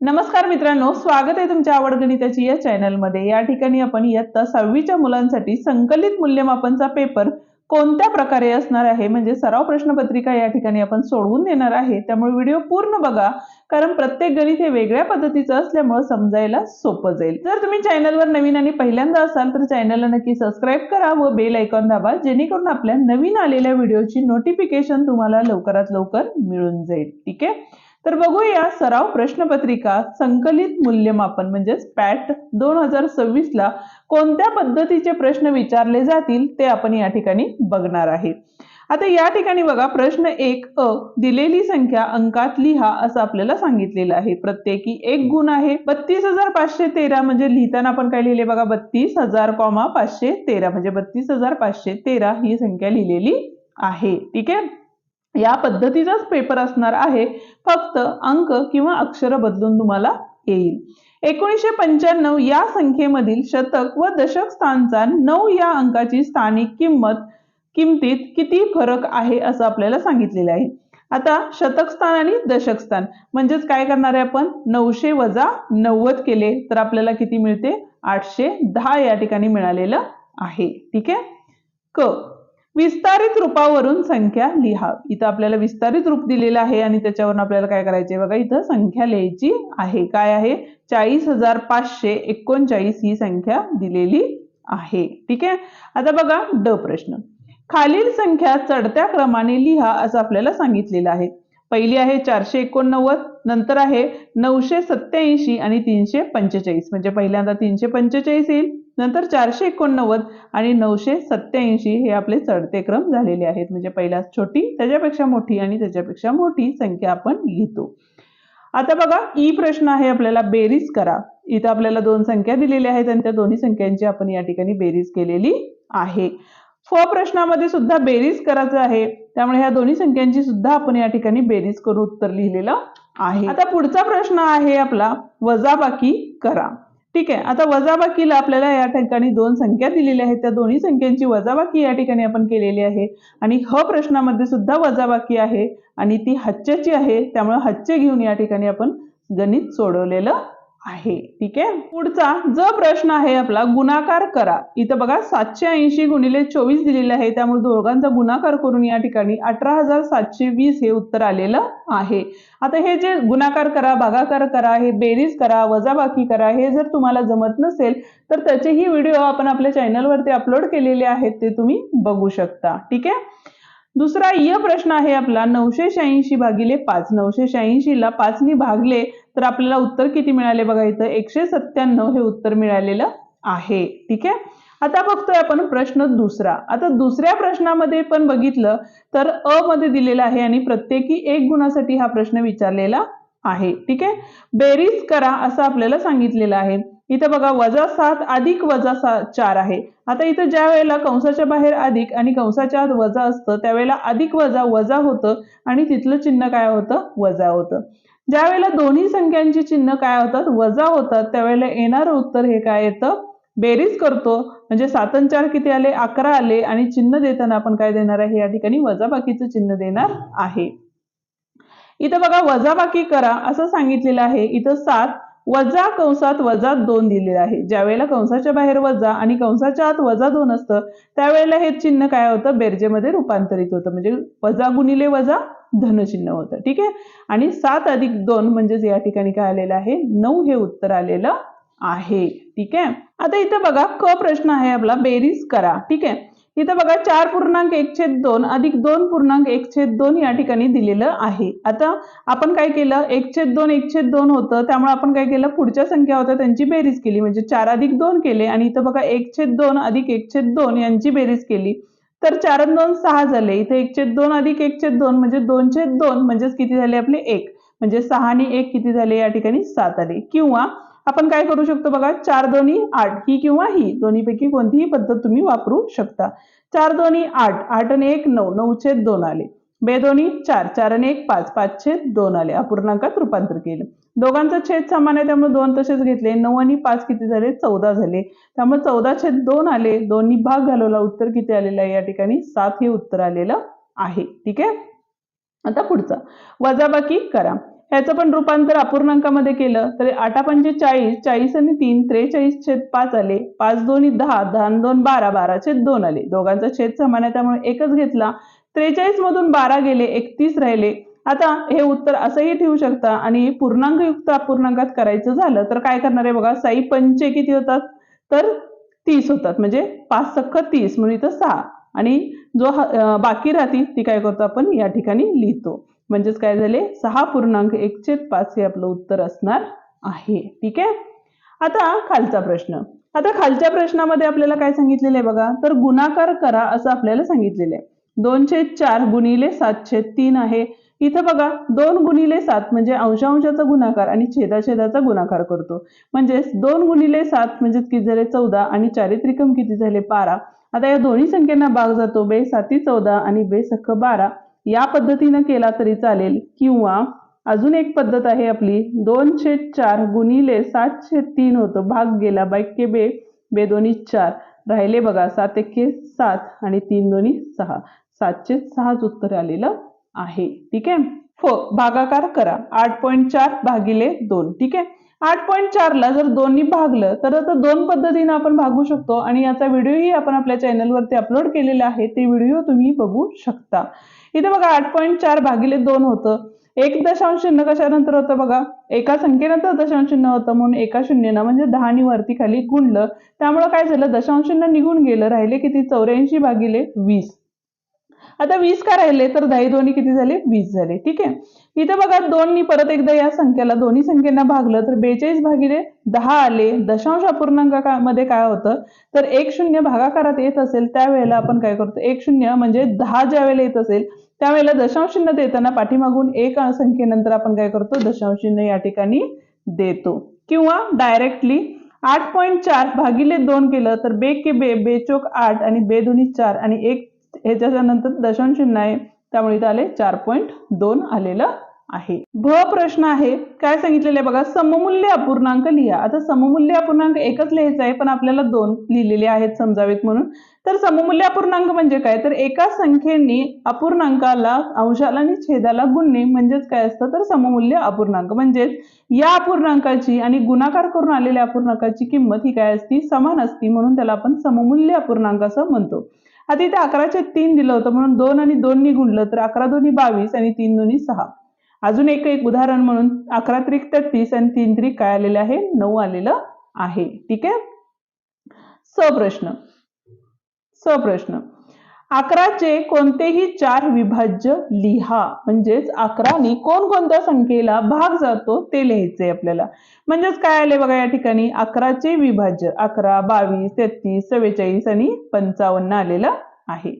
नमस्कार मित्रांनो स्वागत आहे तुमच्या आवड गणिताची या चॅनलमध्ये. या ठिकाणी आपण इयत्ता सहावीच्या मुलांसाठी संकलित मूल्यमापनचा पेपर कोणत्या प्रकारे असणार आहे म्हणजे सराव प्रश्नपत्रिका या ठिकाणी आपण सोडवून देणार आहे. त्यामुळे व्हिडिओ पूर्ण बघा कारण प्रत्येक गणित हे वेगळ्या पद्धतीचं असल्यामुळे समजायला सोपं जाईल. जर तुम्ही चॅनलवर नवीन आणि पहिल्यांदा असाल तर चॅनलला नक्की सबस्क्राईब करा व बेल ऐकॉन दाबा जेणेकरून आपल्या नवीन आलेल्या व्हिडिओची नोटिफिकेशन तुम्हाला लवकरात लवकर मिळून जाईल. ठीक आहे? तर बघूया सराव प्रश्नपत्रिका संकलित मूल्यमापन म्हणजेच पॅट दोन हजार सव्वीस ला कोणत्या पद्धतीचे प्रश्न विचारले जातील ते आपण या ठिकाणी बघणार आहे. आता या ठिकाणी बघा प्रश्न एक अ दिलेली संख्या अंकात लिहा असं आपल्याला सांगितलेलं आहे. प्रत्येकी एक गुण आहे. बत्तीस हजार पाचशे तेरा म्हणजे लिहिताना आपण काय लिहिले बघा बत्तीस हजार कॉमा पाचशे तेरा म्हणजे बत्तीस हजार पाचशे तेरा ही संख्या लिहिलेली आहे. ठीक आहे? या पद्धतीचाच पेपर असणार आहे. फक्त अंक किंवा अक्षर बदलून तुम्हाला येईल. एकोणीसशे पंच्याण्णव या संख्येमधील शतक व दशक स्थानचा नऊ या अंकाची स्थानिक किंमत किमतीत किती फरक आहे असं आपल्याला सांगितलेलं आहे. आता शतक स्थान आणि दशक स्थान म्हणजेच काय करणार आहे आपण? नऊशे वजा नव्वद केले तर आपल्याला किती मिळते? आठशे दहा या ठिकाणी मिळालेलं आहे. ठीक आहे? क. विस्तारित रूपावरून संख्या लिहा. इथं आपल्याला विस्तारित रूप दिलेलं आहे आणि त्याच्यावरून आपल्याला काय करायचे बघा इथं संख्या लिहायची आहे. काय आहे? चाळीस हजार पाचशे एकोणचाळीस ही संख्या दिलेली आहे. ठीक आहे? आता बघा ड प्रश्न. खालील संख्या चढत्या क्रमाने लिहा असं आपल्याला सांगितलेलं आहे. पहिली आहे चारशे एकोणनव्वद नंतर आहे नऊशे सत्याऐंशी आणि तीनशे पंचेचाळीस. म्हणजे पहिल्यांदा तीनशे पंचेचाळीस येईल. नंतर चारशे एकोणनव्वद आणि नऊशे सत्याऐंशी हे आपले चढते क्रम झालेले आहेत. म्हणजे पहिल्या छोटी त्याच्यापेक्षा मोठी आणि त्याच्यापेक्षा मोठी संख्या आपण लिहितो आता बघा ई प्रश्न आहे आपल्याला बेरीज करा. इथं आपल्याला दोन संख्या दिलेल्या आहेत आणि त्या दोन्ही संख्यांची आपण या ठिकाणी बेरीज केलेली आहे. फ प्रश्नामध्ये सुद्धा बेरीज करायचं आहे. त्यामुळे ह्या दोन्ही संख्यांची सुद्धा आपण या ठिकाणी बेरीज करून उत्तर लिहिलेलं आहे. आता पुढचा प्रश्न आहे आपला वजाबाकी करा. ठीक आहे. आता वजाबाकीला आपल्याला या ठिकाणी दोन संख्या दिलेल्या आहेत. त्या दोन्ही संख्यांची वजाबाकी या ठिकाणी आपण केलेली आहे. आणि ह प्रश्नामध्ये सुद्धा वजाबाकी आहे आणि ती हच्च्याची आहे. त्यामुळे हच्चे घेऊन या ठिकाणी आपण गणित सोडवलेलं आहे. ठीक आहे? पुढचा जो प्रश्न आहे आपला गुणाकार करा. इथं बघा सातशे ऐंशी गुणिले चोवीस दिलेले आहे. त्यामुळे दोघांचा गुणाकार करून या ठिकाणी अठरा हजार सातशे वीस हे उत्तर आलेलं आहे. आता हे जे गुणाकार करा भागाकार करा हे बेरीज करा वजाबाकी करा हे जर तुम्हाला जमत नसेल तर त्याचेही व्हिडिओ आपण आपल्या चॅनलवरती अपलोड केलेले आहेत ते तुम्ही बघू शकता. ठीक आहे? दुसरा य प्रश्न आहे आपला. नऊशे शहाऐंशी भागिले पाच. नऊशे शहाऐंशीला पाचनी भागले तर आपल्याला उत्तर किती मिळाले बघा इथं? एकशे सत्त्याण्णव हे उत्तर मिळालेलं आहे. ठीक आहे? आता बघतोय आपण प्रश्न दुसरा. आता दुसऱ्या प्रश्नामध्ये पण बघितलं तर अ मध्ये दिलेला आहे आणि प्रत्येकी एक गुणासाठी हा प्रश्न विचारलेला आहे. ठीक आहे? बेरीज करा असं आपल्याला सांगितलेलं आहे. इथं बघा वजा सात अधिक वजा सात चार आहे. आता इथं ज्या वेळेला कंसाच्या बाहेर अधिक आणि कंसाच्या आत वजा असतं त्यावेळेला अधिक वजा वजा होतं आणि तिथलं चिन्ह काय होतं? वजा होतं. ज्या वेळेला दोन्ही संख्यांची चिन्ह काय होतात? वजा होतात त्यावेळेला येणारं उत्तर हे काय येतं? बेरीज करतो. म्हणजे सातन चार किती आले? अकरा आले. आणि चिन्ह देताना आपण काय देणार आहे? या ठिकाणी वजाबाकीचं चिन्ह देणार आहे. इथं बघा वजाबाकी करा. असं सांगितलेलं आहे. इथं सात वजा कंसात वजा दोन दिलेलं आहे. ज्यावेळेला कंसाच्या बाहेर वजा आणि कंसाच्या आत वजा दोन असतं त्यावेळेला हे चिन्ह काय होतं? बेरजेमध्ये रूपांतरित होतं. म्हणजे वजा गुणिले वजा धनचिन्ह होतं. ठीक आहे? आणि सात अधिक दोन म्हणजेच या ठिकाणी काय आलेलं आहे? नऊ हे उत्तर आलेलं आहे. ठीक आहे? आता इथं बघा क प्रश्न आहे आपला. बेरीज करा. ठीक आहे? इथं बघा चार पूर्णांक एक छेद दोन अधिक दोन पूर्णांक एक छेद दोन या ठिकाणी दिलेलं आहे. आता आपण काय केलं? एक छेद दोन एक छेद दोन होतं. त्यामुळे आपण काय केलं? पुढच्या संख्या होत्या त्यांची बेरीज केली. म्हणजे चार अधिक दोन केले आणि इथं बघा एक छेद दोन अधिक एक छेद दोन यांची बेरीज केली. तर चार दोन सहा झाले. इथे एक छेद दोन अधिक एक छेद दोन म्हणजे दोन छेद दोन म्हणजेच किती झाले आपले? एक. म्हणजे सहा आणि एक किती झाले? या ठिकाणी सात आले. किंवा आपण काय करू शकतो बघा चार दोन्ही आठ ही किंवा ही दोन्हीपैकी कोणतीही पद्धत तुम्ही वापरू शकता. चार दोन्ही आठ आठ आणि एक नऊ नऊ छेद दोन आले. बे दोन्ही चार चार आणि एक पाच पाच छेद दोन आले. अपूर्णांकात रूपांतर केलं. दोघांचा छेद समान आहे त्यामुळे दोन तसेच घेतले. नऊ आणि पाच किती झाले? चौदा झाले. त्यामुळे चौदा छेद दोन आले. दोन्ही भाग घालवला. उत्तर किती आलेलं आहे? या ठिकाणी सात हे उत्तर आलेलं आहे. ठीक आहे? आता पुढचा. वजाबाकी करा. ह्याचं पण रूपांतर अपूर्णांकामध्ये केलं. तर आठा पंचे चाळीस चाळीस आणि तीन त्रेचाळीस छेद पाच आले. पाच दोन्ही दहा दहा दोन बारा बारा छेद दोन आले. दोघांचा छेद समान आहे त्यामुळे एकच घेतला. त्रेचाळीस मधून बारा गेले एकतीस राहिले. आता हे उत्तर असंही ठेवू शकता आणि पूर्णांकयुक्त अपूर्णांकात करायचं झालं तर काय करणार आहे बघा? साई पंचे किती होतात? तर तीस होतात. म्हणजे पाच सख्ख तीस म्हणजे इथं सहा. आणि जो बाकी राहतील ती काय करतो आपण? या ठिकाणी लिहितो. म्हणजेच काय झाले? सहा पूर्णांक एकशे पाच हे आपलं उत्तर असणार आहे. ठीक आहे? आता खालचा प्रश्न. आता खालच्या प्रश्नामध्ये आपल्याला काय सांगितलेलं आहे बघा? तर गुणाकार करा असं आपल्याला सांगितलेलं आहे. दोनशे चार गुणिले सातशे तीन आहे. इथं बघा दोन गुणिले सात म्हणजे अंशांशाचा गुणाकार आणि छेदाछेदाचा गुणाकार करतो. म्हणजेच दोन गुणिले सात म्हणजे किती झाले? चौदा आणि चारित्रिकम किती झाले? बारा. आता या दोन्ही संख्यांना भाग जातो. बे साती चौदा आणि बे सख बारा. या पद्धतीनं केला तरी चालेल. किंवा अजून एक पद्धत आहे आपली दोनशे चार गुणिले सातशे तीन होतं. भाग गेला बायके बे बे दोन्ही चार. राहिले बघा सात एके सात आणि तीन दोन्ही सहा. सातशे सहाच उत्तर आलेलं आहे. ठीक आहे? हो भागाकार करा. आठ पॉईंट चार भागिले दोन. ठीक आहे? आठ पॉईंट चारला जर दोन्ही भागलं तर आता दोन पद्धतीनं आपण भागू शकतो आणि याचा व्हिडिओही आपण आपल्या चॅनलवरती अपलोड केलेला आहे ते व्हिडिओ तुम्ही बघू शकता. इथे बघा आठ पॉईंट चार भागिले दोन होतं. एक दशांश चिन्ह कशानंतर होतं बघा? एका संख्येनंतर दशांश चिन्ह होतं म्हणून एका शून्यनं म्हणजे दहा आणि वरती खाली गुणलं. त्यामुळं काय झालं? दशांश चिन्ह निघून गेलं राहिले किती? चौऱ्याऐंशी भागिले वीस. आता वीस का राहिले? तर दही दोन्ही किती झाले? वीस झाले. ठीक आहे? इथं बघा दोननी परत एकदा या संख्येला दोन्ही संख्येना भागलं तर बेचाळीस भागिले दहा आले. दशांश अपूर्णांकामध्ये काय होतं? तर एक शून्य भागाकारात येत असेल त्यावेळेला आपण काय करतो? एक शून्य म्हणजे दहा ज्या वेळेला येत असेल त्यावेळेला दशांश चिन्ह देताना पाठीमागून एक संख्येनंतर आपण काय करतो? दशांश चिन्ह या ठिकाणी देतो. किंवा डायरेक्टली आठ पॉईंट चार भागिले दोन केलं तर बे के बे बेचोक आठ आणि बे दोन्ही चार आणि एक ह्याच्या नंतर दशांश चिन्ह आहे. त्यामुळे इथे आले चार पॉईंट दोन आलेलं आहे. भ प्रश्न आहे. काय सांगितलेलं आहे बघा? सममूल्य अपूर्णांक लिहा. आता सममूल्य अपूर्णांक एकच लिहायचा आहे पण आपल्याला दोन लिहिलेले आहेत समजावेत म्हणून. तर सममूल्य अपूर्णांक म्हणजे काय? तर एका संख्येने अपूर्णांकाला अंशाला आणि छेदाला गुणणे म्हणजेच काय असतं? तर सममूल्य अपूर्णांक. म्हणजेच या अपूर्णांकाची आणि गुणाकार करून आलेल्या अपूर्णांकाची किंमत ही काय असती? समान असती म्हणून त्याला आपण सममूल्य अपूर्णांक असं म्हणतो. आता इथे अकराच्या तीन दिलं होतं म्हणून दोन आणि दोन्ही गुणलं तर अकरा दोन्ही बावीस आणि तीन दोन्ही सहा. अजून एक एक उदाहरण म्हणून अकरा त्रिक तीस आणि तीन त्रिक काय आलेलं आहे? नऊ आलेलं आहे. ठीक आहे? स प्रश्न स प्रश्न अकराचे कोणतेही चार विभाज्य लिहा. म्हणजेच अकराने कोणकोणत्या संख्येला भाग जातो ते लिहायचे आपल्याला. म्हणजेच काय आले बघा या ठिकाणी? अकराचे विभाज्य. अकरा बावीस तेहतीस चव्वेचाळीस आणि पंचावन्न आलेलं आहे.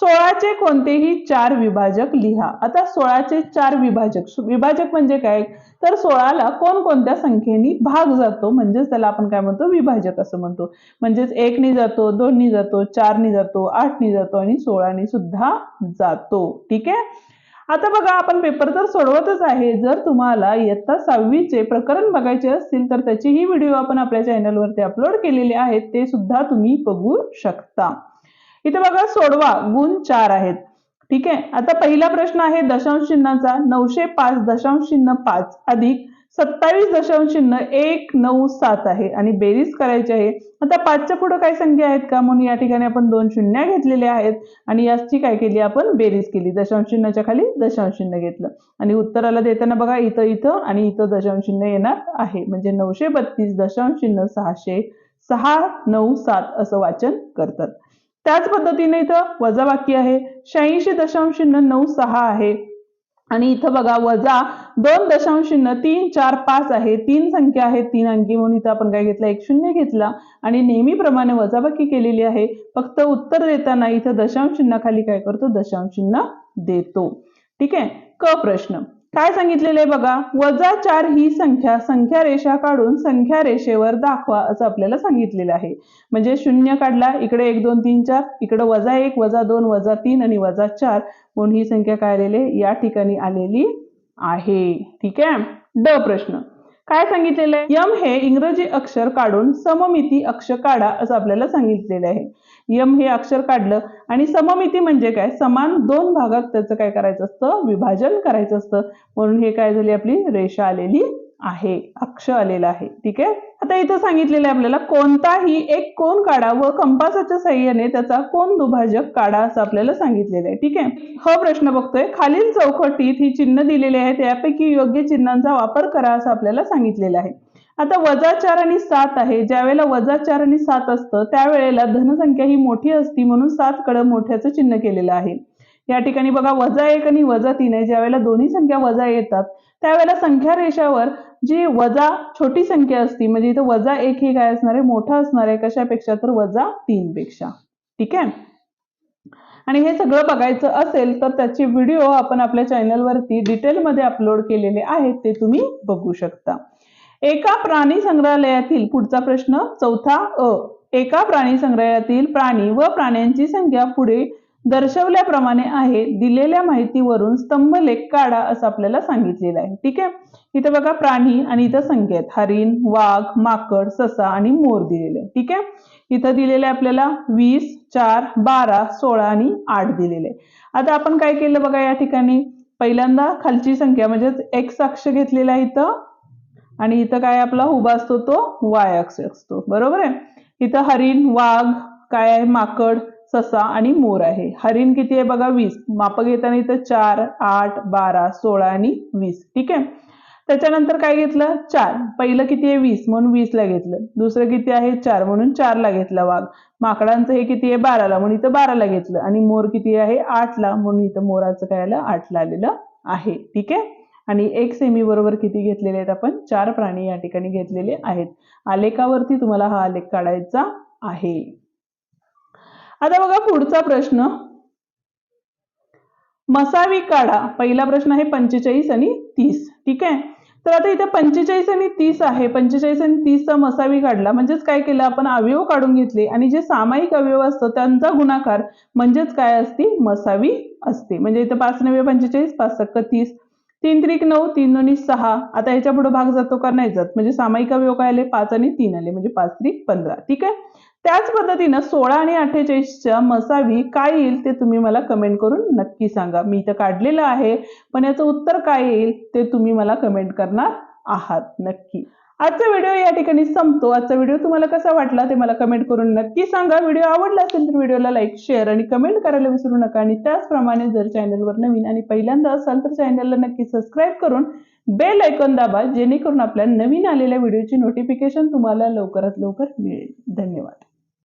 सोळाचे कोणतेही चार विभाजक लिहा. आता सोळाचे चार विभाजक. विभाजक म्हणजे काय? तर सोळाला कोणकोणत्या संख्येने भाग जातो? म्हणजेच त्याला आपण काय म्हणतो? विभाजक असं म्हणतो. म्हणजेच एकने जातो दोननी जातो चारनी जातो आठनी जातो आणि सोळाने सुद्धा जातो. ठीक आहे? आता बघा आपण पेपर तर सोडवतच आहे. जर तुम्हाला इयत्ता सहावीचे प्रकरण बघायचे असतील तर त्याची ही व्हिडिओ आपण आपल्या चॅनलवरती अपलोड केलेले आहेत. ते सुद्धा तुम्ही बघू शकता. इथे बघा सोडवा गुण चार आहेत. ठीक आहे? आता पहिला प्रश्न आहे दशांश चिन्हाचा नऊशे पाच दशांश चिन्ह पाच अधिक सत्तावीस दशांश चिन्ह एक नऊ सात आहे. आणि बेरीज करायची आहे. आता पाचच्या पुढे काय संख्या आहेत का? म्हणून या ठिकाणी आपण दोन शून्य घेतलेल्या आहेत. आणि याची काय केली आपण? बेरीज केली. दशांश चिन्हाच्या खाली दशांश चिन्ह घेतलं. आणि उत्तराला देताना बघा इथं इथं आणि इथं दशांश चिन्ह येणार आहे. म्हणजे नऊशे बत्तीस दशांश चिन्ह सहाशे सहा नऊ सात असं वाचन करतात. त्याच पद्धतीने इथं वजाबाकी आहे. शहाऐंशी दशांश शून्य नऊ सहा आहे. आणि इथं बघा वजा दोन दशांश शून्य तीन चार पाच आहे. तीन संख्या आहे तीन अंकी म्हणून इथं आपण काय घेतला? एक शून्य घेतला. आणि नेहमीप्रमाणे वजाबाकी केलेली आहे. फक्त उत्तर देताना इथं दशांश चिन्हाखाली काय करतो? दशांश चिन्ह देतो. ठीक आहे? क प्रश्न. काय सांगितलेलं आहे बघा? वजा चार ही संख्या संख्या रेषा काढून संख्या रेषेवर दाखवा असं आपल्याला सांगितलेलं आहे. म्हणजे शून्य काढला इकडे एक दोन तीन चार इकडे वजा एक वजा दोन वजा तीन आणि वजा चार. म्हणून ही संख्या काय आलेली या ठिकाणी आलेली आहे. ठीक आहे? ड प्रश्न. काय सांगितलेलं आहे? यम हे इंग्रजी अक्षर काढून सममिती अक्षर काढा असं आपल्याला सांगितलेलं आहे. यम हे अक्षर काढलं आणि सममिती म्हणजे काय? समान दोन भागात त्याचं काय करायचं असतं? विभाजन करायचं असतं. म्हणून हे काय झाली आपली रेषा आलेली आहे. अक्ष आलेला आहे. ठीक आहे? आता इथं सांगितलेलं आहे आपल्याला कोणताही एक कोण काढा व कंपासाच्या सहाय्याने त्याचा कोण दुभाजक काढा असं आपल्याला सांगितलेलं आहे. ठीक आहे? हा प्रश्न बघतोय. खालील चौकटीत ही चिन्ह दिलेली आहेत. यापैकी योग्य चिन्हांचा वापर करा असं आपल्याला सांगितलेलं आहे. आता वजा चार आणि सात आहे. ज्यावेळेला वजा चार आणि सात असतं त्यावेळेला धनसंख्या ही मोठी असती म्हणून सात कडं मोठ्याचं चिन्ह केलेलं आहे. या ठिकाणी बघा वजा एक आणि वजा तीन आहे. ज्या वेळेला दोन्ही संख्या वजा येतात त्यावेळेला संख्या रेषावर जी वजा छोटी संख्या असती म्हणजे इथं वजा एक ही काय असणार आहे? मोठा असणार आहे. कशापेक्षा? तर वजा तीन पेक्षा ठीक आहे? आणि हे सगळं बघायचं असेल तर त्याचे व्हिडिओ आपण आपल्या चॅनलवरती डिटेलमध्ये अपलोड केलेले आहेत ते तुम्ही बघू शकता. एका प्राणी संग्रहालयातील पुढचा प्रश्न चौथा अ. एका प्राणी संग्रहालयातील प्राणी व प्राण्यांची संख्या पुढे दर्शवल्याप्रमाणे आहे. दिलेल्या माहितीवरून स्तंभलेख काढा असं आपल्याला सांगितलेलं आहे. ठीक आहे? इथं बघा प्राणी आणि इथं संख्या आहेत हरिण वाघ माकड ससा आणि मोर दिलेले आहे. ठीक आहे? इथं दिलेले आपल्याला वीस चार बारा सोळा आणि आठ दिलेले आता आपण काय केलं बघा या ठिकाणी? पहिल्यांदा खालची संख्या म्हणजेच एक्स अक्ष घेतलेला आहे इथं. आणि इथं काय आपला उभा असतो तो? वाय अक्ष असतो. बरोबर आहे? इथं हरिण वाघ काय आहे? माकड ससा आणि मोर आहे. हरिण किती आहे बघा? वीस. माप घेताना इथं चार आठ बारा सोळा आणि वीस. ठीक आहे? त्याच्यानंतर काय घेतलं? चार. पहिलं किती आहे? वीस. म्हणून वीसला घेतलं. दुसरं किती आहे? चार. म्हणून चारला घेतला वाघ. माकडांचं हे किती आहे? बाराला. म्हणून इथं बाराला घेतलं. आणि मोर किती आहे? आठला. म्हणून इथं मोराचं काय आलं? आठला आलेलं आहे. ठीक आहे? आणि एक सेमी बरोबर किती घेतलेले आहेत आपण? चार प्राणी या ठिकाणी घेतलेले आहेत. आलेखावरती तुम्हाला हा आलेख काढायचा आहे. आता बघा पुढचा प्रश्न. मसावी काढा. पहिला प्रश्न आहे पंचेचाळीस आणि तीस. ठीक आहे? तर आता इथे पंचेचाळीस आणि तीस आहे. पंचेचाळीस आणि तीसचा मसावी काढला. म्हणजेच काय केलं? आपण अवयव काढून घेतले. आणि जे सामायिक अवयव असतो त्यांचा गुणाकार म्हणजेच काय असते? मसावी असते. म्हणजे इथं पाच नव्हे पंचेचाळीस पाच सक्क तीस. तीन त्रिक नऊ तीन दोन्ही सहा. आता ह्याच्या पुढे भाग जातो का? नाही जात. म्हणजे सामायिक अवयव काय आले? पाच आणि तीन आले. म्हणजे पाच त्रिक पंधरा. ठीक आहे? त्याच पद्धतीनं सोळा आणि अठ्ठेचाळीसच्या मसावी काय येईल ते तुम्ही मला कमेंट करून नक्की सांगा. मी इथं काढलेलं आहे पण याचं उत्तर काय येईल ते तुम्ही मला कमेंट करणार आहात नक्की. आजचा व्हिडिओ या ठिकाणी संपतो. आजचा व्हिडिओ तुम्हाला कसा वाटला ते मला कमेंट करून नक्की सांगा. व्हिडिओ आवडला असेल तर व्हिडिओला लाईक शेअर आणि कमेंट करायला विसरू नका. आणि त्याचप्रमाणे जर चॅनलवर नवीन आणि पहिल्यांदा असाल तर चॅनलला नक्की सबस्क्राईब करून बेल ऐकून दाबा जेणेकरून आपल्या नवीन आलेल्या व्हिडिओची नोटिफिकेशन तुम्हाला लवकरात लवकर मिळेल. धन्यवाद.